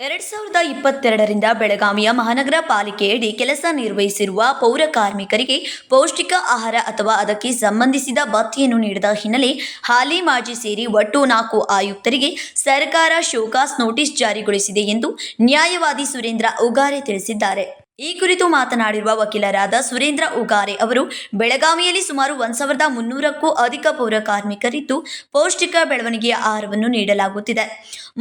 ಎರಡ್ ಸಾವಿರದ ಇಪ್ಪತ್ತೆರಡರಿಂದ ಬೆಳಗಾವಿಯ ಮಹಾನಗರ ಪಾಲಿಕೆಯಡಿ ಕೆಲಸ ನಿರ್ವಹಿಸಿರುವ ಪೌರ ಕಾರ್ಮಿಕರಿಗೆ ಪೌಷ್ಟಿಕ ಆಹಾರ ಅಥವಾ ಅದಕ್ಕೆ ಸಂಬಂಧಿಸಿದ ಭತ್ಯೆಯನ್ನು ನೀಡಿದ ಹಿನ್ನೆಲೆ ಹಾಲಿ ಮಾಜಿ ಸೇರಿ ಒಟ್ಟು ನಾಲ್ಕು ಆಯುಕ್ತರಿಗೆ ಸರ್ಕಾರ ಶೋಕಾಸ್ ನೋಟಿಸ್ ಜಾರಿಗೊಳಿಸಿದೆ ಎಂದು ನ್ಯಾಯವಾದಿ ಸುರೇಂದ್ರ ಉಗಾರೆ ತಿಳಿಸಿದ್ದಾರೆ. ಈ ಕುರಿತು ಮಾತನಾಡಿರುವ ವಕೀಲರಾದ ಸುರೇಂದ್ರ ಉಗಾರೆ ಅವರು, ಬೆಳಗಾವಿಯಲ್ಲಿ ಸುಮಾರು ಒಂದು ಸಾವಿರದ ಮುನ್ನೂರಕ್ಕೂ ಅಧಿಕ ಪೌರ ಕಾರ್ಮಿಕರಿದ್ದು ಪೌಷ್ಟಿಕ ಬೆಳವಣಿಗೆಯ ಆಹಾರವನ್ನು ನೀಡಲಾಗುತ್ತಿದೆ.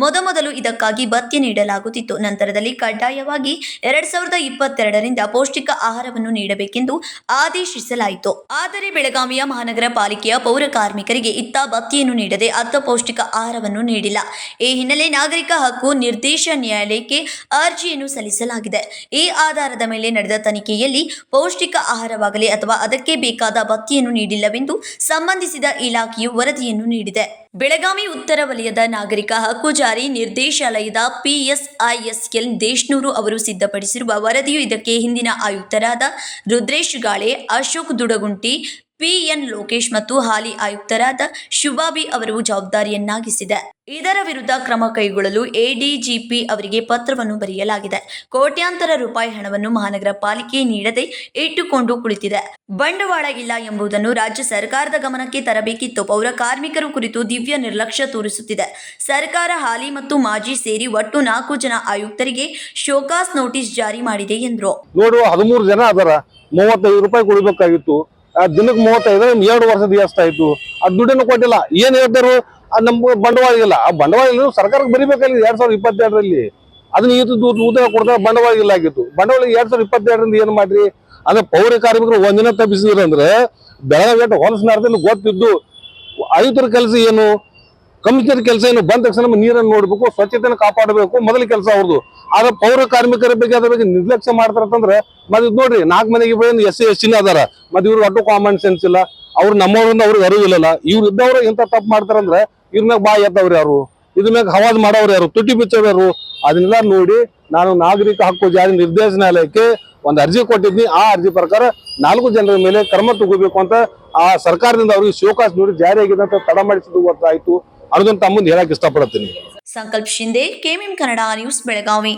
ಮೊದಮೊದಲು ಇದಕ್ಕಾಗಿ ಭತ್ಯೆ ನೀಡಲಾಗುತ್ತಿತ್ತು. ನಂತರದಲ್ಲಿ ಕಡ್ಡಾಯವಾಗಿ ಎರಡ್ ಸಾವಿರದ ಇಪ್ಪತ್ತೆರಡರಿಂದ ಪೌಷ್ಟಿಕ ಆಹಾರವನ್ನು ನೀಡಬೇಕೆಂದು ಆದೇಶಿಸಲಾಯಿತು. ಆದರೆ ಬೆಳಗಾವಿಯ ಮಹಾನಗರ ಪಾಲಿಕೆಯ ಪೌರ ಕಾರ್ಮಿಕರಿಗೆ ಇತ್ತ ಭತ್ಯೆಯನ್ನು ನೀಡದೆ ಅರ್ಧ ಪೌಷ್ಟಿಕ ಆಹಾರವನ್ನು ನೀಡಿಲ್ಲ. ಈ ಹಿನ್ನೆಲೆ ನಾಗರಿಕ ಹಕ್ಕು ನಿರ್ದೇಶ ನ್ಯಾಯಾಲಯಕ್ಕೆ ಅರ್ಜಿಯನ್ನು ಸಲ್ಲಿಸಲಾಗಿದೆ. ಈ ಆಧಾರದ ಮೇಲೆ ನಡೆದ ತನಿಖೆಯಲ್ಲಿ ಪೌಷ್ಟಿಕ ಆಹಾರವಾಗಲಿ ಅಥವಾ ಅದಕ್ಕೆ ಬೇಕಾದ ಭತ್ಯೆಯನ್ನು ನೀಡಿಲ್ಲವೆಂದು ಸಂಬಂಧಿಸಿದ ಇಲಾಖೆಯು ವರದಿಯನ್ನು ನೀಡಿದೆ. ಬೆಳಗಾವಿ ಉತ್ತರ ವಲಯದ ನಾಗರಿಕ ಹಕ್ಕು ಜಾರಿ ನಿರ್ದೇಶಾಲಯದ ಪಿಎಸ್ಐಎಸ್ಎಲ್ ದೇಶ್ನೂರು ಅವರು ಸಿದ್ಧಪಡಿಸಿರುವ ವರದಿಯು ಇದಕ್ಕೆ ಹಿಂದಿನ ಆಯುಕ್ತರಾದ ರುದ್ರೇಶ್ ಗಾಳೆ, ಅಶೋಕ್ ದುಡಗುಂಟಿ ಪಿಎನ್ ಲೋಕೇಶ್ ಮತ್ತು ಹಾಲಿ ಆಯುಕ್ತರಾದ ಶುಭಾಬಿ ಅವರು ಜವಾಬ್ದಾರಿಯನ್ನಾಗಿಸಿದೆ. ಇದರ ವಿರುದ್ಧ ಕ್ರಮ ಕೈಗೊಳ್ಳಲು ಎಡಿಜಿಪಿ ಅವರಿಗೆ ಪತ್ರವನ್ನು ಬರೆಯಲಾಗಿದೆ. ಕೋಟ್ಯಾಂತರ ರೂಪಾಯಿ ಹಣವನ್ನು ಮಹಾನಗರ ಪಾಲಿಕೆ ನೀಡದೆ ಇಟ್ಟುಕೊಂಡು ಕುಳಿತಿದೆ. ಬಂಡವಾಳ ಇಲ್ಲ ಎಂಬುದನ್ನು ರಾಜ್ಯ ಸರ್ಕಾರದ ಗಮನಕ್ಕೆ ತರಬೇಕಿತ್ತು. ಪೌರ ಕಾರ್ಮಿಕರು ಕುರಿತು ದಿವ್ಯ ನಿರ್ಲಕ್ಷ್ಯ ತೋರಿಸುತ್ತಿದೆ. ಸರ್ಕಾರ ಹಾಲಿ ಮತ್ತು ಮಾಜಿ ಸೇರಿ ಒಟ್ಟು ನಾಲ್ಕು ಜನ ಆಯುಕ್ತರಿಗೆ ಶೋಕಾಸ್ ನೋಟಿಸ್ ಜಾರಿ ಮಾಡಿದೆ ಎಂದರು. ನೋಡು ಹದಿಮೂರು ಜನ ಅದರ ಮೂವತ್ತೈದು ರೂಪಾಯಿ ಕೊಡ್ಬೇಕಾಗಿತ್ತು. ದಿನಕ್ಕೆ ಮೂವತ್ತೈದು ಎರಡು ವರ್ಷದ ಎಷ್ಟಾಯ್ತು ಆ ದುಡ್ಡನ್ನು ಕೊಟ್ಟಿಲ್ಲ. ಏನ್ ಹೇಳ್ತಾರು ನಮ್ಮ ಬಂಡವಾಳ ಇಲ್ಲ ಆ ಬಂಡವಾಳ ಇಲ್ಲ ಸರ್ಕಾರಕ್ಕೆ ಬರಿಬೇಕಾಗಿದೆ ಎರಡ್ ಸಾವಿರದ ಇಪ್ಪತ್ತೆರಡರಲ್ಲಿ. ಅದನ್ನ ಈತ ಉದ್ಯೋಗ ಕೊಡ್ತಾರೆ ಬಂಡವಾಳ ಇಲ್ಲ ಆಗಿತ್ತು ಬಂಡವಾಳ ಎರಡ್ ಸಾವಿರದ ಇಪ್ಪತ್ತೆರಡರಿಂದ ಏನ್ ಮಾಡ್ರಿ? ಅಂದ್ರೆ ಪೌರ ಕಾರ್ಮಿಕರು ಒಂದಿನ ತಪ್ಪಿಸಿದ್ರು ಅಂದ್ರೆ ಬೆಳಗ್ಗೆ ಹೊಲಸಿನಾರ್ದಲ್ಲಿ ಗೊತ್ತಿದ್ದು. ಆಯುಕ್ತರ ಕೆಲಸ ಏನು? ಕಮಿಷನರ್ ಕೆಲಸ ಏನು? ಬಂದ ತಕ್ಷಣ ನೀರನ್ನು ನೋಡ್ಬೇಕು, ಸ್ವಚ್ಛತೆಯನ್ನು ಕಾಪಾಡಬೇಕು, ಮೊದಲ ಕೆಲಸ ಅವ್ರದ್ದು ಆದ್ರೆ ಪೌರ ಕಾರ್ಮಿಕರ ಬಗ್ಗೆ ಅದ್ರ ಬಗ್ಗೆ ನಿರ್ಲಕ್ಷ್ಯ ಮಾಡ್ತಾರಂತಂದ್ರೆ, ಮತ್ತೆ ಇದು ನೋಡ್ರಿ, ನಾಲ್ಕು ಮನೆಗೆ ಬಂದು ಎಸ್ ಸಿ, ಎಸ್ ಸಿನ ಅದಾರ. ಮತ್ತೆ ಇವ್ರು ಒಟ್ಟು ಕಾಮನ್ ಸೆನ್ಸ್ ಇಲ್ಲ. ಅವ್ರು ನಮ್ಮವ್ರಿಂದ ಅವ್ರಿಗೆ ಅರಿವು ಇಲ್ಲಲ್ಲ. ಇವ್ರು ಇದ್ದವ್ರು ಎಂತ ತಪ್ಪು ಮಾಡ್ತಾರಂದ್ರೆ, ಇವ್ರ ಮ್ಯಾಗ ಬಾ ಎತ್ತವ್ರು ಯಾರು? ಇದ್ರ ಮ್ಯಾಗ ಹವಾಜ್ ಮಾಡೋರು ಯಾರು? ತುಟಿ ಬಿಚ್ಚೋರು ಯಾರು? ಅದನ್ನೆಲ್ಲ ನೋಡಿ ನಾನು ನಾಗರಿಕ ಹಕ್ಕು ಜಾರಿ ನಿರ್ದೇಶನಾಲಯಕ್ಕೆ ಒಂದು ಅರ್ಜಿ ಕೊಟ್ಟಿದ್ನಿ. ಆ ಅರ್ಜಿ ಪ್ರಕಾರ ನಾಲ್ಕು ಜನರ ಮೇಲೆ ಕ್ರಮ ತಗೋಬೇಕು ಅಂತ ಆ ಸರ್ಕಾರದಿಂದ ಅವ್ರಿಗೆ ಶೋಕಾಸ್ ನೋಡಿ ಜಾರಿಯಾಗಿದೆ ಅಂತ ತಡ ಮಾಡಿಸಿದ್ದು ಗೊತ್ತಾಯ್ತು. ಅನ್ನೋದನ್ನ ತಮ್ಮ ಮುಂದೆ ಹೇಳಕ್ ಇಷ್ಟಪಡ್ತೀನಿ ಸಂಕಲ್ಪ್ ಶಿಂದೆ ಕೆಎಂಎಂ ಕನ್ನಡ ನ್ಯೂಸ್ ಬೆಳಗಾವಿ